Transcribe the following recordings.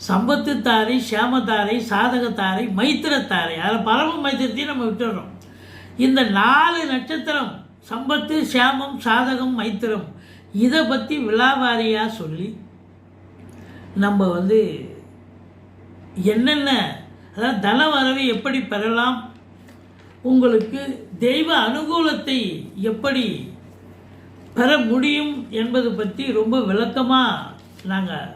சம்பத்து தாரை சாதகத்தாரை மைத்திரத்தாரை. அதில் பரம மைத்திரத்தையும் நம்ம விட்டுடுறோம் இந்த நாலு நட்சத்திரம் சம்பத்து சேமம் சாதகம் மைத்திரம் இதை பற்றி விழாவாரியாக சொல்லி நம்ம வந்து என்னென்ன அதாவது தன வரவை எப்படி பெறலாம் உங்களுக்கு தெய்வ அனுகூலத்தை எப்படி பெற முடியும் என்பது பற்றி ரொம்ப விளக்கமாக நாங்கள்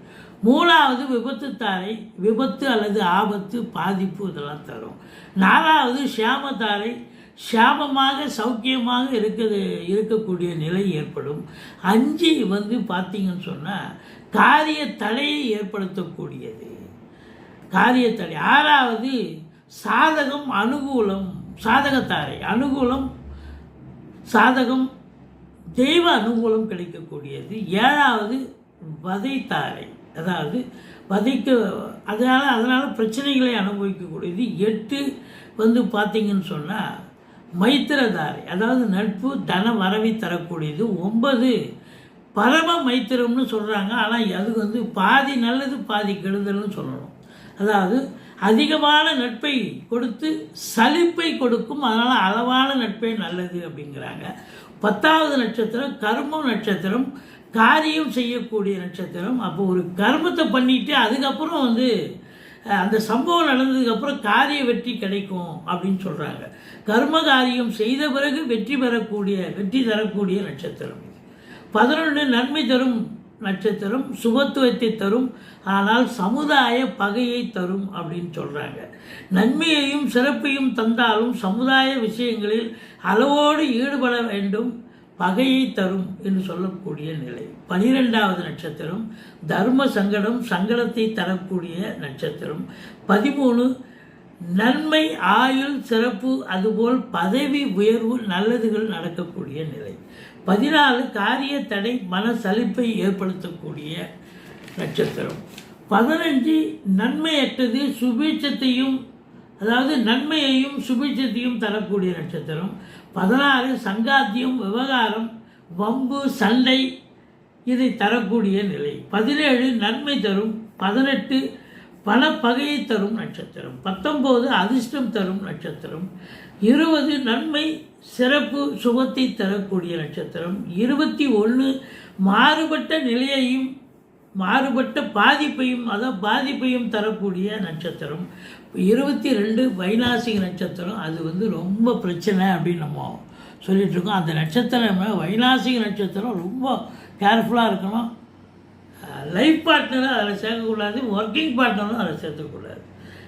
மூணாவது விபத்து தாரை விபத்து அல்லது ஆபத்து பாதிப்பு இதெல்லாம் தரும். நாலாவது ஷியாமத்தாரை சாபமாக சௌக்கியமாக இருக்கிறது இருக்கக்கூடிய நிலை ஏற்படும். அஞ்சு வந்து பார்த்தீங்கன்னு சொன்னால் காரிய தடையை ஏற்படுத்தக்கூடியது. காரியத்தடை ஆறாவது சாதகம் அனுகூலம் சாதகத்தாரை. அனுகூலம் சாதகம் தெய்வ அனுகூலம் கிடைக்கக்கூடியது. ஏழாவது வதைத்தாரை. அதாவது வதைக்க அதனால் அதனால் பிரச்சனைகளை அனுபவிக்கக்கூடியது எட்டு வந்து பார்த்திங்கன்னு சொன்னால் மைத்திரதாரி அதாவது நட்பு தன வரவை தரக்கூடியது. ஒன்பது பரம மைத்திரம்னு சொல்கிறாங்க ஆனால் அது வந்து பாதி நல்லது பாதி கெடுதல்னு சொல்லணும். அதாவது அதிகமான நட்பை கொடுத்து சலிப்பை கொடுக்கும். அதனால் அளவான நட்பே நல்லது அப்படிங்கிறாங்க. பத்தாவது நட்சத்திரம் கர்மம் நட்சத்திரம். காரியம் செய்யக்கூடிய நட்சத்திரம். அப்போ ஒரு கர்மத்தை பண்ணிட்டு அதுக்கப்புறம் வந்து அந்த சம்பவம் நடந்ததுக்கப்புறம் காரிய வெற்றி கிடைக்கும் அப்படின்னு சொல்கிறாங்க கர்ம காரியம் செய்த பிறகு வெற்றி பெறக்கூடிய வெற்றி தரக்கூடிய நட்சத்திரம் இது. பதினொன்று நன்மை தரும் நட்சத்திரம் சுபத்துவத்தை தரும் ஆனால் சமுதாய பகையை தரும் அப்படின்னு சொல்கிறாங்க நன்மையையும் சிறப்பையும் தந்தாலும் சமுதாய விஷயங்களில் அளவோடு ஈடுபட வேண்டும். பகையை தரும் என்று சொல்லக்கூடிய நிலை. பனிரெண்டாவது நட்சத்திரம் தர்ம சங்கடம் சங்கடத்தை தரக்கூடிய நட்சத்திரம். பதிமூணு நன்மை ஆயுள் சிறப்பு அதுபோல் பதவி உயர்வு நல்லதுகள் நடக்கக்கூடிய நிலை. பதினாலு காரிய தடை மன சலிப்பை ஏற்படுத்தக்கூடிய நட்சத்திரம். பதினஞ்சு நன்மையற்றது சுபீட்சத்தையும் அதாவது நன்மையையும் சுபீட்சத்தையும் தரக்கூடிய நட்சத்திரம். பதினாறு சங்காத்தியம் விவகாரம் வம்பு சண்டை இதை தரக்கூடிய நிலை. பதினேழு நன்மை தரும். பதினெட்டு பல பகையை தரும் நட்சத்திரம். பத்தொம்போது அதிர்ஷ்டம் தரும் நட்சத்திரம். இருபது நன்மை சிறப்பு சுகத்தை தரக்கூடிய நட்சத்திரம். இருபத்தி ஒன்று மாறுபட்ட நிலையையும் மாறுபட்ட பாதிப்பையும் அதான் பாதிப்பையும் தரக்கூடிய நட்சத்திரம். இருபத்தி ரெண்டு வைநாசிக நட்சத்திரம் அது வந்து ரொம்ப பிரச்சனை அப்படின்னு நம்ம சொல்லிகிட்டு இருக்கோம். அந்த நட்சத்திரம் வைநாசிக நட்சத்திரம் ரொம்ப கேர்ஃபுல்லாக இருக்கணும். லைஃப் பார்ட்னரும் அதில் சேர்க்கக்கூடாது ஒர்க்கிங் பார்ட்னரும் அதில் சேர்த்துக்கூடாது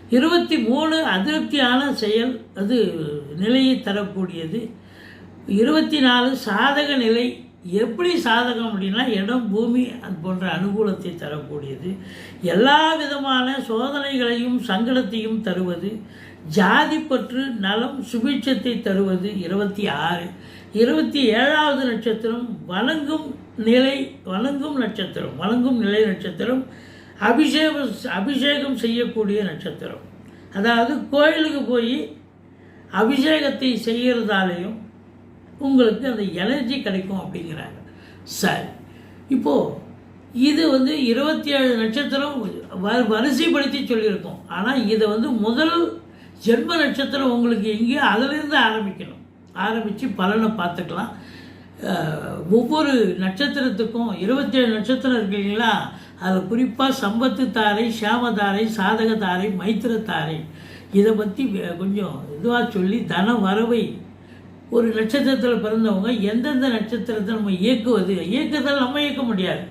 இருபத்தி மூணு அதிருப்தியான செயல் அது நிலையை தரக்கூடியது. இருபத்தி நாலு சாதக நிலை எப்படி சாதகம் அப்படின்னா இடம் பூமி அது போன்ற அனுகூலத்தை தரக்கூடியது. எல்லா விதமான சோதனைகளையும் சங்கடத்தையும் தருவது. ஜாதி பற்று நலம் சுபிட்சத்தை தருவது. இருபத்தி ஆறு. இருபத்தி ஏழாவது நட்சத்திரம் வணங்கும் நிலை வணங்கும் நட்சத்திரம் வணங்கும் நிலை நட்சத்திரம் அபிஷேகம் அபிஷேகம் செய்யக்கூடிய நட்சத்திரம். அதாவது கோயிலுக்கு போய் அபிஷேகத்தை செய்கிறதாலையும் உங்களுக்கு அந்த எனர்ஜி கிடைக்கும் அப்படிங்கிறாங்க. சரி. இப்போது இது வந்து இருபத்தி ஏழு நட்சத்திரம் வ வரிசைப்படுத்தி சொல்லியிருக்கோம். ஆனால் இதை வந்து முதல் ஜென்ம நட்சத்திரம் உங்களுக்கு எங்கேயோ அதிலிருந்து ஆரம்பிக்கணும். ஆரம்பித்து பலனை பார்த்துக்கலாம். ஒவ்வொரு நட்சத்திரத்துக்கும் இருபத்தேழு நட்சத்திரம் இருக்கு இல்லைங்களா? அதில் குறிப்பாக சம்பத்து தாரை சாமதாரை சாதக தாரை மைத்திர தாரை. இதை பற்றி கொஞ்சம் இதுவாக சொல்லி தன வரவை ஒரு நட்சத்திரத்தில் பிறந்தவங்க எந்தெந்த நட்சத்திரத்தை நம்ம இயக்குவது? இயக்கத்தில் நம்ம இயக்க முடியாது.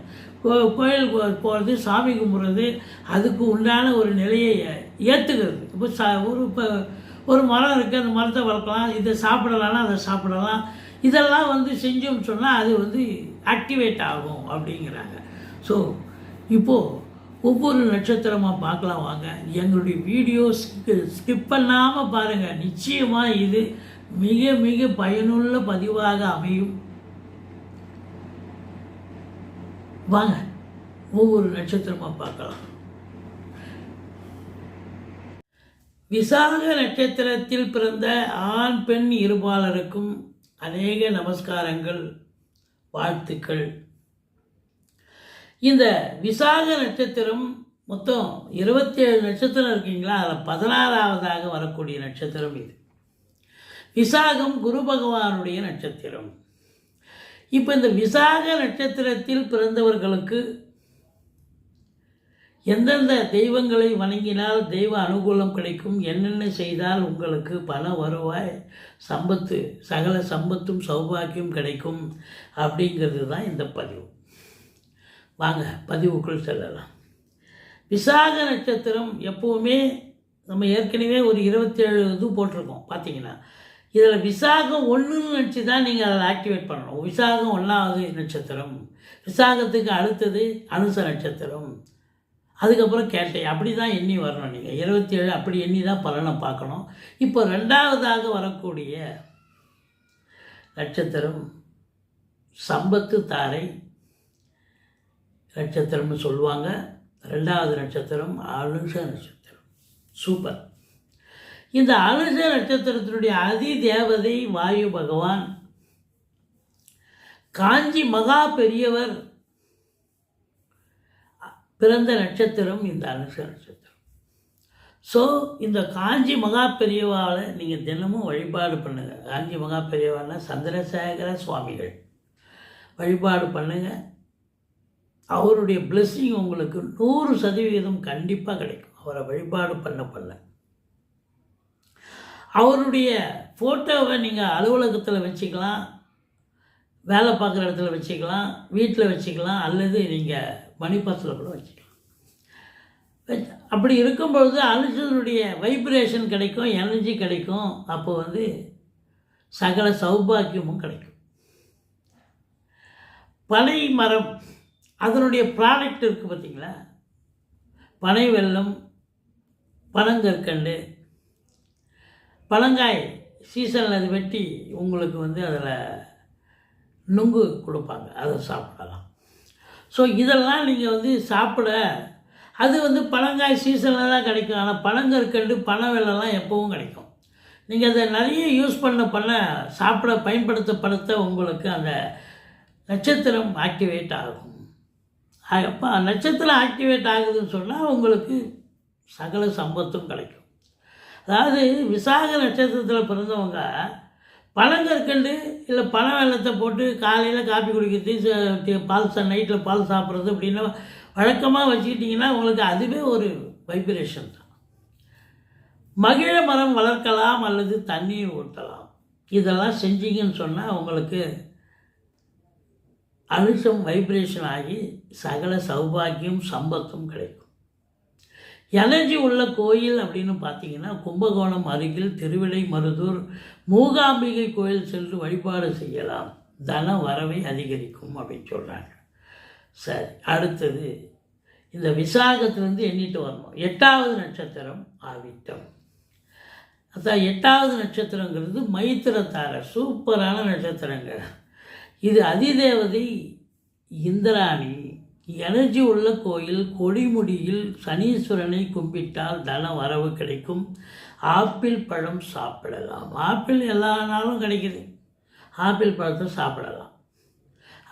கோ- கோயில் போ- போகிறது சாமி கும்பிட்றது அதுக்கு உண்டான ஒரு நிலையை ஏற்றுக்கிறது இப்போ சா ஒரு இப்போ ஒரு மரம் இருக்குது அந்த மரத்தை வளர்க்கலாம். இதை சாப்பிடலாம்னா அதை சாப்பிடலாம். இதெல்லாம் வந்து செஞ்சோம்னு சொன்னால் அது வந்து ஆக்டிவேட் ஆகும் அப்படிங்கிறாங்க. ஸோ இப்போது ஒவ்வொரு நட்சத்திரமாக பார்க்கலாம் வாங்க. எங்களுடைய வீடியோ ஸ்கிப் பண்ணாமல் பாருங்கள் நிச்சயமாக இது மிக மிக பயனுள்ள பதிவாக அமையும். வாங்க ஒவ்வொரு நட்சத்திரமாக பார்க்கலாம். விசாக நட்சத்திரத்தில் பிறந்த ஆண் பெண் இருபாலருக்கும் அநேக நமஸ்காரங்கள் வாழ்த்துக்கள். இந்த விசாக நட்சத்திரம் மொத்தம் இருபத்தேழு நட்சத்திரம் இருக்கீங்களா? அதில் பதினாறாவதாக வரக்கூடிய நட்சத்திரம் இது. விசாகம் குரு பகவானுடைய நட்சத்திரம். இப்போ இந்த விசாக நட்சத்திரத்தில் பிறந்தவர்களுக்கு எந்தெந்த தெய்வங்களை வணங்கினால் தெய்வ அனுகூலம் கிடைக்கும் என்னென்ன செய்தால் உங்களுக்கு பண வருவாய் சம்பத்து சகல சம்பத்தும் சௌபாக்கியம் கிடைக்கும் அப்படிங்கிறது தான் இந்த பதிவு. வாங்க பதிவுக்குள் செல்லலாம். விசாக நட்சத்திரம் எப்போவுமே நம்ம ஏற்கனவே ஒரு இருபத்தேழு இது போட்டிருக்கோம் பார்த்தீங்கன்னா இதில் விசாகம் ஒன்றுன்னு நினச்சி தான் நீங்கள் அதை ஆக்டிவேட் பண்ணணும். விசாகம் ஒன்றாவது நட்சத்திரம். விசாகத்துக்கு அடுத்தது அனுச நட்சத்திரம். அதுக்கப்புறம் கேட்டை. அப்படி தான் எண்ணி வரணும் நீங்கள் இருபத்தி ஏழு அப்படி எண்ணி தான் பலனை பார்க்கணும். இப்போ ரெண்டாவதாக வரக்கூடிய நட்சத்திரம் சம்பத்து தாரை நட்சத்திரம்னு சொல்லுவாங்க. ரெண்டாவது நட்சத்திரம் அனுஷ நட்சத்திரம். சூப்பர். இந்த அனுஷ நட்சத்திரத்தினுடைய அதி தேவதை வாயு பகவான். காஞ்சி மகா பெரியவர். பிறந்த நட்சத்திரம் இந்த அனுஷ நட்சத்திரம். ஸோ இந்த காஞ்சி மகா பெரியவால் நீங்கள் தினமும் வழிபாடு பண்ணுங்கள் காஞ்சி மகா பெரியவானா சந்திரசேகர சுவாமிகள். வழிபாடு பண்ணுங்கள் அவருடைய பிளெஸ்ஸிங் உங்களுக்கு நூறு சதவிகிதம் கண்டிப்பாக கிடைக்கும். அவரை வழிபாடு பண்ண பண்ண. அவருடைய ஃபோட்டோவை நீங்கள் அலுவலகத்தில் வச்சுக்கலாம் வேலை பார்க்குற இடத்துல வச்சுக்கலாம் வீட்டில் வச்சுக்கலாம் அல்லது நீங்கள் மணிப்பத்தில் கூட வச்சுக்கலாம். அப்படி இருக்கும்பொழுது அனுஷனுடைய வைப்ரேஷன் கிடைக்கும் எனர்ஜி கிடைக்கும் அப்போ வந்து சகல சௌபாக்கியமும் கிடைக்கும். பனை மரம் அதனுடைய ப்ராடக்ட் இருக்குது பார்த்தீங்களா? பனை வெள்ளம் பனங்கற்கண்டு பழங்காய் சீசனில் அது வெட்டி உங்களுக்கு வந்து அதில் நுங்கு கொடுப்பாங்க. அதை சாப்பிடலாம். ஸோ இதெல்லாம் நீங்கள் வந்து சாப்பிட அது வந்து பழங்காய் சீசனில் தான் கிடைக்கும். ஆனால் பழங்கற்கண்டு பனை வெள்ளெல்லாம் எப்போவும் கிடைக்கும். நீங்கள் அதை நிறைய யூஸ் பண்ண பண்ண சாப்பிட பயன்படுத்தப்படுத்த உங்களுக்கு அந்த நட்சத்திரம் ஆக்டிவேட் ஆகும். அப்போ நட்சத்திரம் ஆக்டிவேட் ஆகுதுன்னு சொன்னால் உங்களுக்கு சகல சம்பத்தும் கிடைக்கும். அதாவது விசாக நட்சத்திரத்தில் பிறந்தவங்க பழங்கற்கண்டு இல்லை பழ வெள்ளத்தை போட்டு காலையில் காப்பி குடிக்கிறது பால் சா நைட்டில் பால் சாப்பிட்றது அப்படின்னு வழக்கமாக வச்சுக்கிட்டிங்கன்னா உங்களுக்கு அதுவே ஒரு வைப்ரேஷன் தான். மகிழ மரம் வளர்க்கலாம் அல்லது தண்ணீர் ஊற்றலாம். இதெல்லாம் செஞ்சீங்கன்னு சொன்னால் உங்களுக்கு அனுஷம் வைப்ரேஷன் ஆகி சகல சௌபாக்கியம் சம்பத்தும் கிடைக்கும். எனர்ஜி உள்ள கோயில் அப்படின்னு பார்த்தீங்கன்னா கும்பகோணம் அருகில் திருவிடை மருதூர் மூகாம்பிகை கோயில் சென்று வழிபாடு செய்யலாம். தன வரவை அதிகரிக்கும் அப்படின்னு சொல்கிறாங்க சரி அடுத்தது. இந்த விசாகத்திலேருந்து எண்ணிட்டு வரணும். எட்டாவது நட்சத்திரம் ஆவிட்டம் அதான் எட்டாவது நட்சத்திரங்கிறது மைத்திரத்தார. சூப்பரான நட்சத்திரங்க. இது அதிதேவதை இந்திராணி எனர்ஜி உள்ள கோயில் கொடிமுடியில் சனீஸ்வரனை கும்பிட்டால் தன வரவு கிடைக்கும். ஆப்பிள் பழம் சாப்பிடலாம். ஆப்பிள் எல்லா நாளும் கிடைக்குது. ஆப்பிள் பழத்தை சாப்பிடலாம்.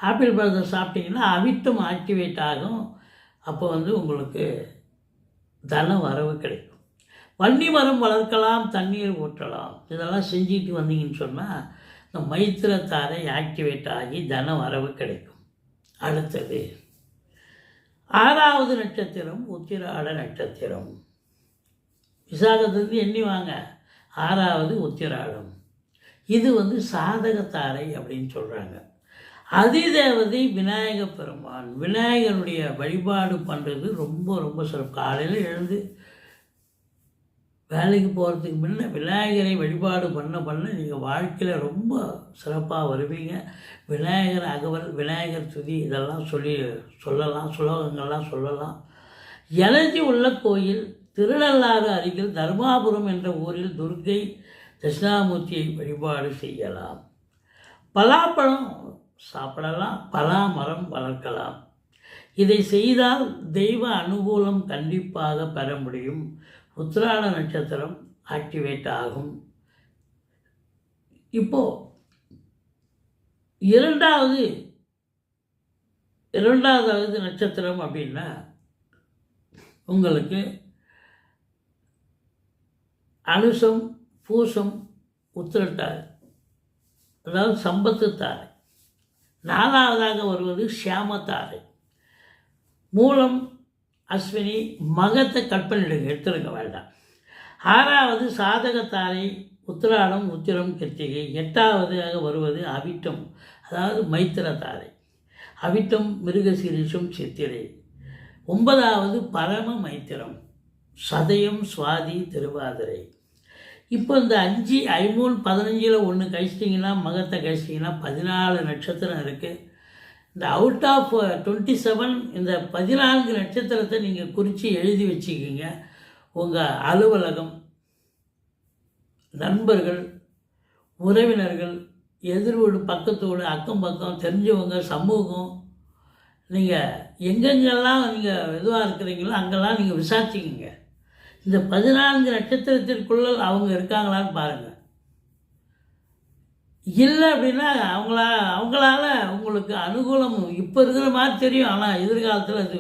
ஆப்பிள் பழத்தை சாப்பிட்டிங்கன்னா அவிட்டம் ஆக்டிவேட் ஆகும். அப்போ வந்து உங்களுக்கு தன வரவு கிடைக்கும். வன்னி மரம் வளர்க்கலாம் தண்ணீர் ஊற்றலாம். இதெல்லாம் செஞ்சுட்டு வந்தீங்கன்னு சொன்னால் இந்த மைத்திரத்தாரை ஆக்டிவேட் ஆகி தன வரவு கிடைக்கும். அடுத்தது ஆறாவது நட்சத்திரம் உத்திராட நட்சத்திரம். விசாகத்திலிருந்து எண்ணி வாங்க. ஆறாவது உத்திராடம். இது வந்து சாதகத்தாரை அப்படின்னு சொல்கிறாங்க அதிதேவதை விநாயக பெருமான். விநாயகனுடைய வழிபாடு பண்ணுறது ரொம்ப ரொம்ப சிறப்பு. காலையில் எழுந்து வேலைக்கு போகிறதுக்கு முன்னே விநாயகரை வழிபாடு பண்ண பண்ண நீங்கள் வாழ்க்கையில் ரொம்ப சிறப்பாக வருவீங்க. விநாயகர் அகவல் விநாயகர் துதி இதெல்லாம் சொல்லி சொல்லலாம் சுலோகங்கள்லாம் சொல்லலாம். எனர்ஜி உள்ள கோயில் திருநள்ளாறு அருகில் தர்மாபுரம் என்ற ஊரில் துர்க்கை தட்சிணாமூர்த்தியை வழிபாடு செய்யலாம். பலாப்பழம் சாப்பிடலாம் பலா மரம் வளர்க்கலாம். இதை செய்தால் தெய்வ அனுகூலம் கண்டிப்பாக பெற முடியும். உத்திராட நட்சத்திரம் ஆக்டிவேட் ஆகும். இப்போது இரண்டாவது இரண்டாவது நட்சத்திரம் அப்படின்னா உங்களுக்கு அனுசம் பூசம் உத்திரட்டாறு அதாவது சம்பத்து தாரை நாலாவதாக வருவது சியாமத்தாரை மூலம் அஸ்வினி மகத்தை கட் பண்ணிடுங்க எடுத்துருக்க வேண்டாம். ஆறாவது சாதகத்தாரை உத்திராடம் உத்திரம் கிருத்திகை எட்டாவதாக வருவது அவிட்டம் அதாவது மைத்திரத்தாரை. அவிட்டம் மிருகசீரிஷம் சித்திரை. ஒன்பதாவது பரம மைத்திரம் சதயம் சுவாதி திருவாதிரை. இப்போ இந்த அஞ்சு ஐமூணு பதினஞ்சில் ஒன்று கழிச்சிட்டிங்கன்னா மகத்தை கழிச்சிட்டிங்கன்னா பதினாலு நட்சத்திரம் இருக்குது இந்த அவுட் ஆஃப் டுவெண்ட்டி செவன் இந்த பதினான்கு நட்சத்திரத்தை நீங்கள் குறித்து எழுதி வச்சுக்கிங்க. உங்கள் அலுவலகம் நண்பர்கள் உறவினர்கள் எதிர் வீடு பக்கத்து வீடு அக்கம் பக்கம் தெரிஞ்சவங்க சமூகம் நீங்கள் எங்கெங்கெல்லாம் நீங்கள் இதுவாக இருக்கிறீங்களோ அங்கெல்லாம் நீங்கள் விசாரிச்சிக்கிங்க. இந்த பதினான்கு நட்சத்திரத்திற்குள்ள அவங்க இருக்காங்களான்னு பாருங்கள் இல்லை அப்படின்னா அவங்களா அவங்களால உங்களுக்கு அனுகூலம் இப்போ இருக்கிற மாதிரி தெரியும் ஆனால் எதிர்காலத்தில் அது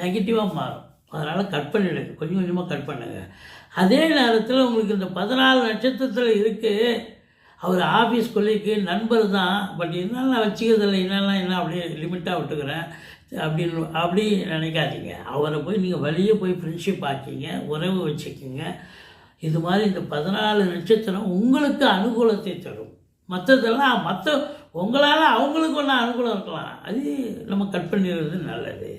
நெகட்டிவாக மாறும். அதனால் கட் பண்ணிவிடுங்க கொஞ்சம் கொஞ்சமாக கட் பண்ணுங்க. அதே நேரத்தில் உங்களுக்கு இந்த பதினாலு நட்சத்திரத்தில் இருக்குது அவர் ஆஃபீஸ் கொல்லிக்கு நண்பர் தான். பட் என்னென்ன வச்சுக்கிறதில்ல என்னெல்லாம் என்ன அப்படியே லிமிட்டாக விட்டுக்கிறேன். அப்படின்னு அப்படி நினைக்காதீங்க. அவரை போய் நீங்கள் வெளியே போய் ஃப்ரெண்ட்ஷிப் ஆக்கிங்க உறவு வச்சுக்கிங்க. இது மாதிரி இந்த பதினாலு நட்சத்திரம் உங்களுக்கு அனுகூலத்தை தரும். மற்றதெல்லாம் மற்ற உங்களால் அவங்களுக்கு ஒன்று அனுகூலம் இருக்கலாம். அது நம்ம கட் பண்ணிடுறது நல்லது.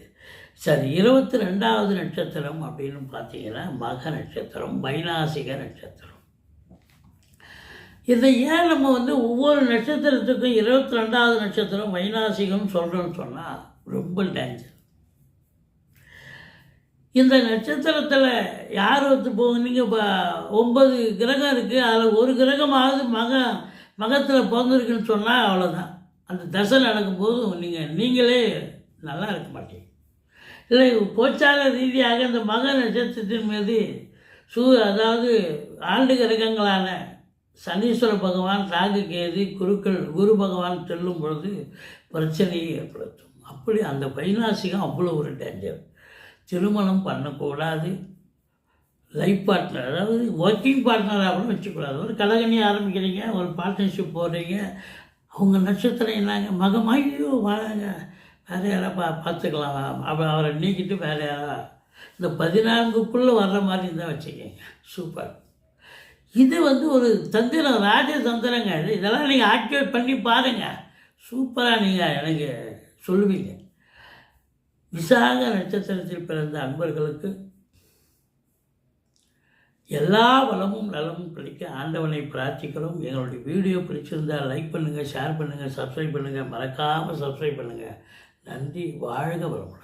சரி இருபத்தி ரெண்டாவது நட்சத்திரம் அப்படின்னு பார்த்தீங்கன்னா மக நட்சத்திரம் வைநாசிக நட்சத்திரம். இதை ஏன் நம்ம வந்து ஒவ்வொரு நட்சத்திரத்துக்கும் இருபத்தி ரெண்டாவது நட்சத்திரம் வைநாசிகம்னு சொல்கிறோன்னு சொன்னால் ரொம்ப டேஞ்சர் இந்த நட்சத்திரத்தில் யார் ஒத்து போக நீங்கள் இப்போ ஒன்பது கிரகம் இருக்குது அதில் ஒரு கிரகமாவது மக மகத்தில் பிறந்திருக்குன்னு சொன்னால் அவ்வளோதான் அந்த தசை நடக்கும்போது நீங்கள் நீங்களே நல்லா இருக்க மாட்டீங்க. இல்லை கோச்சார ரீதியாக இந்த மக நட்சத்திரத்தின் மீது சூ அதாவது ஆண்டு கிரகங்களான சனீஸ்வர பகவான் ராகு கேது குருக்கள் குரு பகவான் செல்லும் பொழுது பிரச்சனையை ஏற்படுத்தும். அப்படி அந்த பைனாசிகம் அவ்வளோ ஒரு டேஞ்சர் திருமணம் பண்ணக்கூடாது. லைஃப் பார்ட்னர் அதாவது ஒர்க்கிங் பார்ட்னராக கூட வச்சுக்கூடாது. ஒரு கலகனி ஆரம்பிக்கிறீங்க ஒரு பார்ட்னர்ஷிப் போடுறீங்க அவங்க நட்சத்திரம் என்னங்க மகம் வராங்க வேறு யாராவது பா பார்த்துக்கலாம். அப்போ அவரை நீக்கிட்டு வேறு யாரா இந்த பதினான்குக்குள்ளே வர்ற மாதிரி இருந்தால் வச்சுக்கோங்க. சூப்பர் இது வந்து ஒரு தந்திரம் ராஜ தந்திரங்க இது. இதெல்லாம் நீங்கள் ஆக்டிவேட் பண்ணி பாருங்கள் சூப்பராக நீங்கள் எனக்கு சொல்லுவீங்க. விசாக நட்சத்திரத்தில் பிறந்த அன்பர்களுக்கு எல்லா வளமும் நலமும் கிடைக்க ஆண்டவனை பிரார்த்திக்கிறோம். எங்களுடைய வீடியோ பிடிச்சிருந்தால் லைக் பண்ணுங்கள் ஷேர் பண்ணுங்கள் சப்ஸ்கிரைப் பண்ணுங்கள் மறக்காமல் சப்ஸ்கிரைப் பண்ணுங்கள் நன்றி வாழ்க வளமுடன்.